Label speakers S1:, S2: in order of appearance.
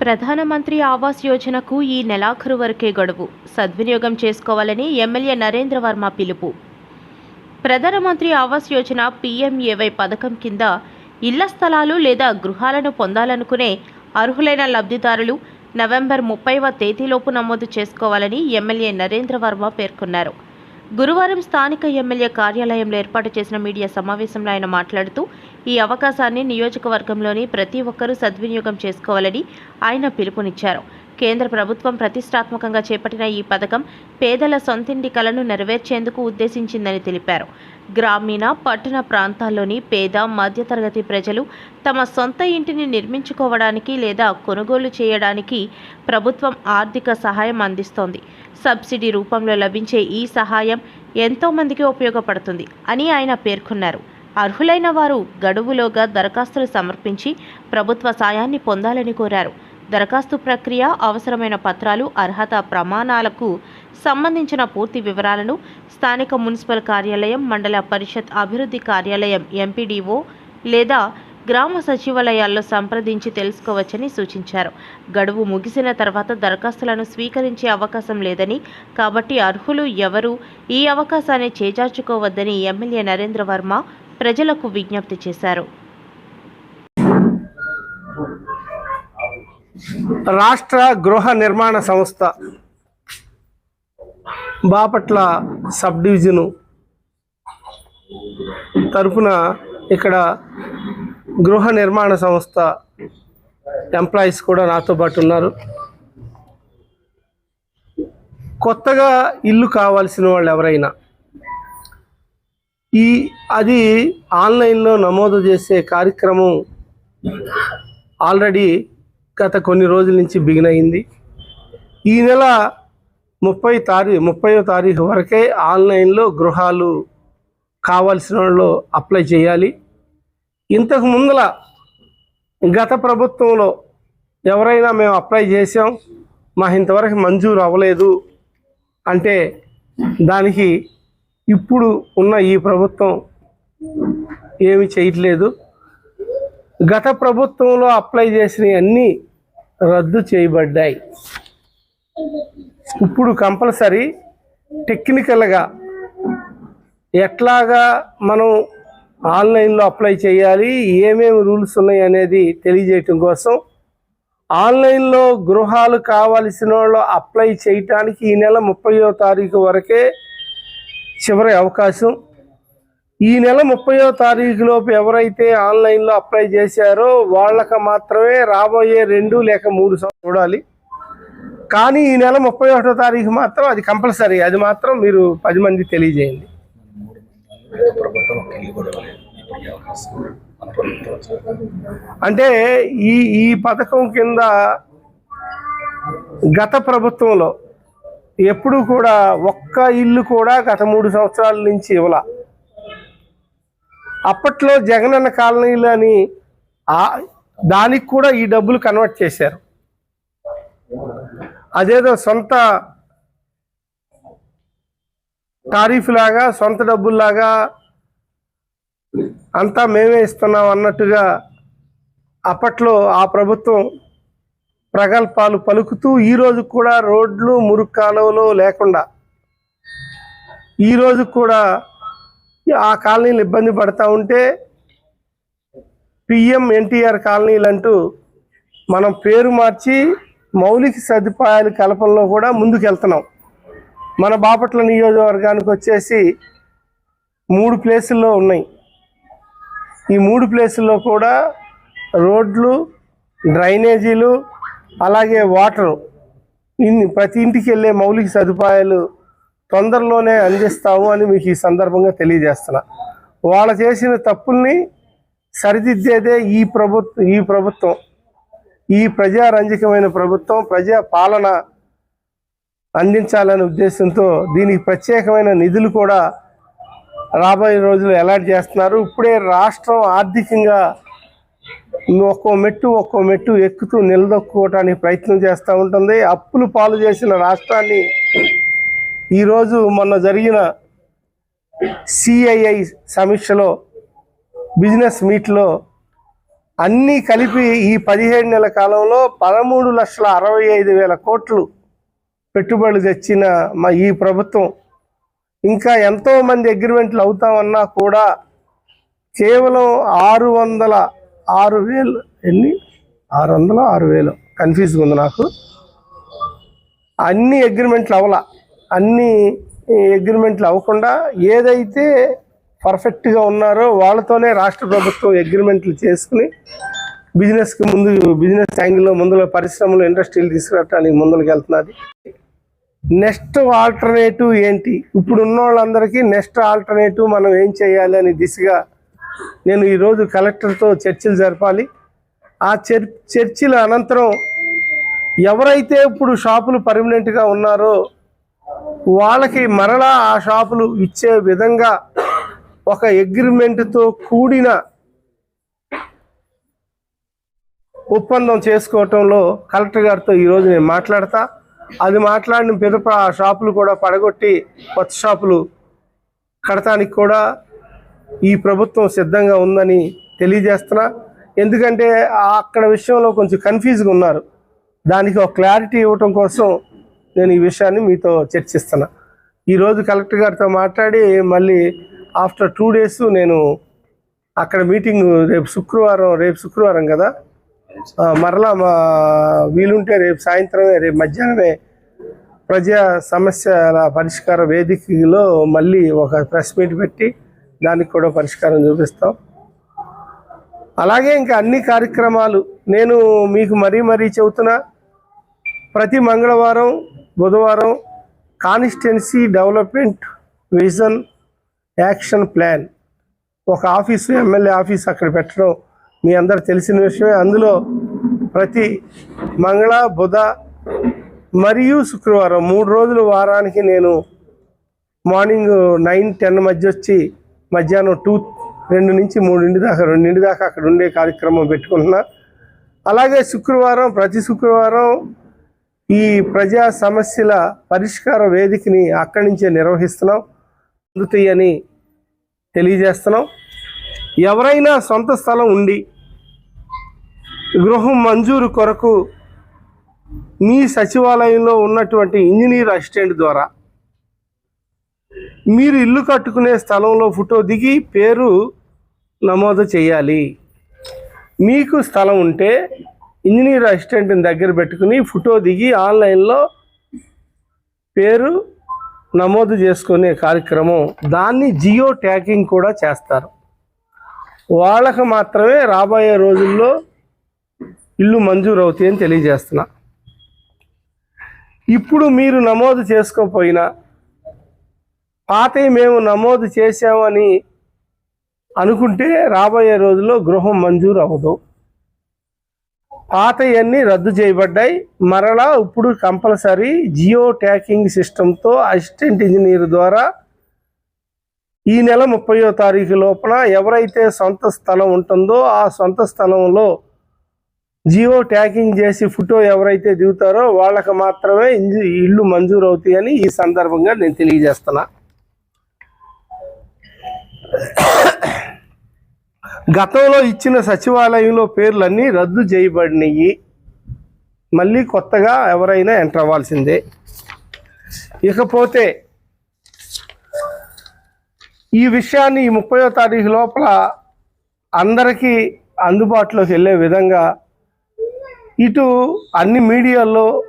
S1: ప్రధానమంత్రి ఆవాస్ యోజనకు ఈ నెలాఖరు వరకే గడువు. సద్వినియోగం చేసుకోవాలని ఎమ్మెల్యే నరేంద్ర వర్మ పిలుపు. ప్రధానమంత్రి ఆవాస్ యోజన పీఎంఏవై పథకం కింద ఇళ్ళ స్థలాలు లేదా గృహాలను పొందాలనుకునే అర్హులైన లబ్ధిదారులు నవంబర్ ముప్పైవ తేదీలోపు నమోదు చేసుకోవాలని ఎమ్మెల్యే నరేంద్ర వర్మ పేర్కొన్నారు. గురువారం స్థానిక ఎమ్మెల్యే కార్యాలయంలో ఏర్పాటు చేసిన మీడియా సమావేశంలో ఆయన మాట్లాడుతూ ఈ అవకాశాన్ని నియోజకవర్గంలోని ప్రతి ఒక్కరూ సద్వినియోగం చేసుకోవాలని ఆయన పిలుపునిచ్చారు. కేంద్ర ప్రభుత్వం ప్రతిష్టాత్మకంగా చేపట్టిన ఈ పథకం పేదల సొంతింటి కలను నెరవేర్చేందుకు ఉద్దేశించిందని తెలిపారు. గ్రామీణ పట్టణ ప్రాంతాల్లోని పేద మధ్యతరగతి ప్రజలు తమ సొంత ఇంటిని నిర్మించుకోవడానికి లేదా కొనుగోలు చేయడానికి ప్రభుత్వం ఆర్థిక సహాయం అందిస్తోంది. సబ్సిడీ రూపంలో లభించే ఈ సహాయం ఎంతోమందికి ఉపయోగపడుతుంది అని ఆయన పేర్కొన్నారు. అర్హులైన వారు గడువులోగా దరఖాస్తులు సమర్పించి ప్రభుత్వ సాయాన్ని పొందాలని కోరారు. దరఖాస్తు ప్రక్రియ అవసరమైన పత్రాలు అర్హత ప్రమాణాలకు సంబంధించిన పూర్తి వివరాలను స్థానిక మున్సిపల్ కార్యాలయం మండల పరిషత్ అభివృద్ధి కార్యాలయం ఎంపీడీఓ లేదా గ్రామ సచివాలయాల్లో సంప్రదించి తెలుసుకోవచ్చని సూచించారు. గడువు ముగిసిన తర్వాత దరఖాస్తులను స్వీకరించే అవకాశం లేదని కాబట్టి అర్హులు ఎవరు ఈ అవకాశాన్ని చేజార్చుకోవద్దని ఎమ్మెల్యే నరేంద్ర వర్మ ప్రజలకు విజ్ఞప్తి చేశారు.
S2: రాష్ట్ర గృహ నిర్మాణ సంస్థ బాపట్ల సబ్ డివిజను తరపున ఇక్కడ గృహ నిర్మాణ సంస్థ ఎంప్లాయీస్ కూడా నాతో పాటు ఉన్నారు. కొత్తగా ఇల్లు కావాల్సిన వాళ్ళు ఎవరైనా ఈ అది ఆన్లైన్లో నమోదు చేసే కార్యక్రమం ఆల్రెడీ గత కొన్ని రోజుల నుంచి బిగిన్ అయింది. ఈ నెల ముప్పై తారీఖు ముప్పైవ తారీఖు వరకే ఆన్లైన్లో గృహాలు కావాల్సిన వాళ్ళు అప్లై చేయాలి. ఇంతకు ముందల గత ప్రభుత్వంలో ఎవరైనా మేము అప్లై చేసాం మా ఇంతవరకు మంజూరు అవ్వలేదు అంటే దానికి ఇప్పుడు ఉన్న ఈ ప్రభుత్వం ఏమి చేయట్లేదు. గత ప్రభుత్వంలో అప్లై చేసినవి అన్నీ రద్దు చేయబడ్డాయి. ఇప్పుడు కంపల్సరీ టెక్నికల్గా ఎట్లాగా మనం ఆన్లైన్లో అప్లై చేయాలి ఏమేమి రూల్స్ ఉన్నాయి అనేది తెలియజేయటం కోసం ఆన్లైన్లో గృహాలు కావలసిన వాళ్ళు అప్లై చేయటానికి ఈ నెల ముప్పయో తారీఖు వరకే చివరి అవకాశం. ఈ నెల ముప్పయో తారీఖు లోపు ఎవరైతే ఆన్లైన్లో అప్లై చేశారో వాళ్ళకి మాత్రమే రాబోయే రెండు లేక మూడు సంవత్సరాలు చూడాలి. కానీ ఈ నెల ముప్పై ఒకటో తారీఖు మాత్రం అది కంపల్సరీ. అది మాత్రం మీరు పది మంది తెలియజేయండి. అంటే ఈ ఈ పథకం కింద గత ప్రభుత్వంలో ఎప్పుడు కూడా ఒక్క ఇల్లు కూడా గత మూడు సంవత్సరాల నుంచి ఇవ్వలా. అప్పట్లో జగనన్న కాలనీలు అని దానికి కూడా ఈ డబ్బులు కన్వర్ట్ చేశారు. అదేదో సొంత టారిఫ్ లాగా సొంత డబ్బుల్లాగా అంతా మేమే ఇస్తున్నాం అన్నట్టుగా అప్పట్లో ఆ ప్రభుత్వం ప్రగల్పాలు పలుకుతూ ఈ కూడా రోడ్లు మురుగు కాలువలు లేకుండా ఈ రోజు కూడా ఆ కాలనీలు ఇబ్బంది పడతా ఉంటే పిఎం ఎన్టీఆర్ కాలనీలు అంటూ మనం పేరు మార్చి మౌలిక సదుపాయాల కల్పనలో కూడా ముందుకెళ్తున్నాం. మన బాపట్ల నియోజకవర్గానికి వచ్చేసి మూడు ప్లేసుల్లో ఉన్నాయి. ఈ మూడు ప్లేసుల్లో కూడా రోడ్లు డ్రైనేజీలు అలాగే వాటరు. ఇన్ని ప్రతి ఇంటికి వెళ్ళే మౌలిక సదుపాయాలు తొందరలోనే అందిస్తాము అని మీకు ఈ సందర్భంగా తెలియజేస్తున్నా. వాళ్ళు చేసిన తప్పుల్ని సరిదిద్దేదే ఈ ప్రభుత్వం ఈ ప్రభుత్వం. ఈ ప్రజారంజకమైన ప్రభుత్వం ప్రజా పాలన అందించాలనే ఉద్దేశంతో దీనికి ప్రత్యేకమైన నిధులు కూడా రాబోయే రోజులు అలాట్ చేస్తున్నారు. ఇప్పుడే రాష్ట్రం ఆర్థికంగా ఒక్కో మెట్టు ఒక్కో మెట్టు ఎక్కుతూ నిలదొక్కుకోవటానికి ప్రయత్నం చేస్తూ ఉంటుంది. అప్పులు పాలు చేసిన రాష్ట్రాన్ని ఈరోజు మొన్న జరిగిన సిఐఐ సమీక్షలో బిజినెస్ మీట్లో అన్నీ కలిపి ఈ పదిహేడు నెలల కాలంలో పదమూడు లక్షల అరవై ఐదు వేల కోట్లు పెట్టుబడులు తెచ్చిన మా ఈ ప్రభుత్వం. ఇంకా ఎంతోమంది అగ్రిమెంట్లు అవుతామన్నా కూడా కేవలం ఆరు వందల ఆరు వేలు ఎన్ని? ఆరు వందల ఆరు వేలు. కన్ఫ్యూజ్గా ఉంది నాకు. అన్ని అగ్రిమెంట్లు అవలా. అన్ని అగ్రిమెంట్లు అవ్వకుండా ఏదైతే పర్ఫెక్ట్గా ఉన్నారో వాళ్ళతోనే రాష్ట్ర ప్రభుత్వం అగ్రిమెంట్లు చేసుకుని బిజినెస్కి ముందు బిజినెస్ యాంగిల్లో ముందులో పరిశ్రమలు ఇండస్ట్రీలు తీసుకురావడానికి ముందుకు వెళ్తున్నది. నెక్స్ట్ ఆల్టర్నేటివ్ ఏంటి? ఇప్పుడు ఉన్న వాళ్ళందరికీ నెక్స్ట్ ఆల్టర్నేటివ్ మనం ఏం చేయాలి అనే దిశగా నేను ఈరోజు కలెక్టర్తో చర్చలు జరపాలి. ఆ చర్ చర్చల అనంతరం ఎవరైతే ఇప్పుడు షాపులు పర్మనెంట్గా ఉన్నారో వాళ్ళకి మరలా ఆ షాపులు ఇచ్చే విధంగా ఒక అగ్రిమెంట్తో కూడిన ఒప్పందం చేసుకోవటంలో కలెక్టర్ గారితో ఈరోజు నేను మాట్లాడతా. అది మాట్లాడిన పిదప ఆ షాపులు కూడా పడగొట్టి కొత్త షాపులు కడటానికి కూడా ఈ ప్రభుత్వం సిద్ధంగా ఉందని తెలియజేస్తున్నా. ఎందుకంటే అక్కడ విషయంలో కొంచెం కన్ఫ్యూజ్గా ఉన్నారు. దానికి ఒక క్లారిటీ ఇవ్వటం కోసం నేను ఈ విషయాన్ని మీతో చర్చిస్తున్నా. ఈరోజు కలెక్టర్ గారితో మాట్లాడి మళ్ళీ ఆఫ్టర్ టూ డేస్ నేను అక్కడ మీటింగ్ రేపు శుక్రవారం రేపు శుక్రవారం కదా? మరలా మా వీలుంటే రేపు సాయంత్రమే రేపు మధ్యాహ్నమే ప్రజా సమస్యల పరిష్కార వేదికలో మళ్ళీ ఒక ప్రెస్ మీట్ పెట్టి దానికి కూడా పరిష్కారం చూపిస్తాం. అలాగే ఇంకా అన్ని కార్యక్రమాలు నేను మీకు మరీ మరీ చెబుతున్నా. ప్రతి మంగళవారం బుధవారం constituency development vision action plan. ఒక ఆఫీసు ఎమ్మెల్యే ఆఫీస్ అక్కడ పెట్టడం మీ అందరు తెలిసిన విషయమే. అందులో ప్రతి మంగళ బుధ మరియు శుక్రవారం మూడు రోజులు వారానికి నేను మార్నింగ్ నైన్ టెన్ మధ్య వచ్చి మధ్యాహ్నం టూ రెండు నుంచి మూడింటి దాకా రెండింటి దాకా అక్కడ ఉండే కార్యక్రమం పెట్టుకుంటున్నా. అలాగే శుక్రవారం ప్రతి శుక్రవారం ఈ ప్రజా సమస్యల పరిష్కార వేదికని అక్కడి నుంచే నిర్వహిస్తున్నాం. అందుతాయని తెలియజేస్తున్నాం. ఎవరైనా సొంత స్థలం ఉండి గృహం మంజూరు కొరకు మీ సచివాలయంలో ఉన్నటువంటి ఇంజనీర్ అసిస్టెంట్ ద్వారా మీరు ఇల్లు కట్టుకునే స్థలంలో ఫోటో దిగి పేరు నమోదు చేయాలి. మీకు స్థలం ఉంటే ఇంజనీర్ అసిస్టెంట్ని దగ్గర పెట్టుకుని ఫోటో దిగి ఆన్లైన్లో పేరు నమోదు చేసుకునే కార్యక్రమం. దాన్ని జియో ట్యాగింగ్ కూడా చేస్తారు. వాళ్ళకు మాత్రమే రాబోయే రోజుల్లో ఇల్లు మంజూరు అవుతాయని తెలియజేస్తున్నా. ఇప్పుడు మీరు నమోదు చేసుకోకపోయినా పాతవి మేము నమోదు చేసామని అనుకుంటే రాబోయే రోజుల్లో గృహం మంజూరు అవ్వదు పాతయన్నీ రద్దు చేయబడ్డాయి. మరలా ఇప్పుడు కంపల్సరీ జియో ట్యాకింగ్ సిస్టంతో అసిస్టెంట్ ఇంజనీర్ ద్వారా ఈ నెల ముప్పయో తారీఖు లోపల ఎవరైతే సొంత స్థలం ఉంటుందో ఆ సొంత స్థలంలో జియో ట్యాకింగ్ చేసి ఫోటో ఎవరైతే దిగుతారో వాళ్ళకి మాత్రమే ఇల్లు మంజూరు అవుతాయని ఈ సందర్భంగా నేను తెలియజేస్తున్నా. గతంలో ఇచ్చిన సచివాలయంలో పేర్లన్నీ రద్దు చేయబడినాయి మళ్ళీ కొత్తగా ఎవరైనా ఎంటర్ అవ్వాల్సిందే. ఇకపోతే ఈ విషయాన్ని ఈ ముప్పయో తారీఖు లోపల అందరికీ అందుబాటులోకి వెళ్ళే విధంగా ఇటు అన్ని మీడియాల్లో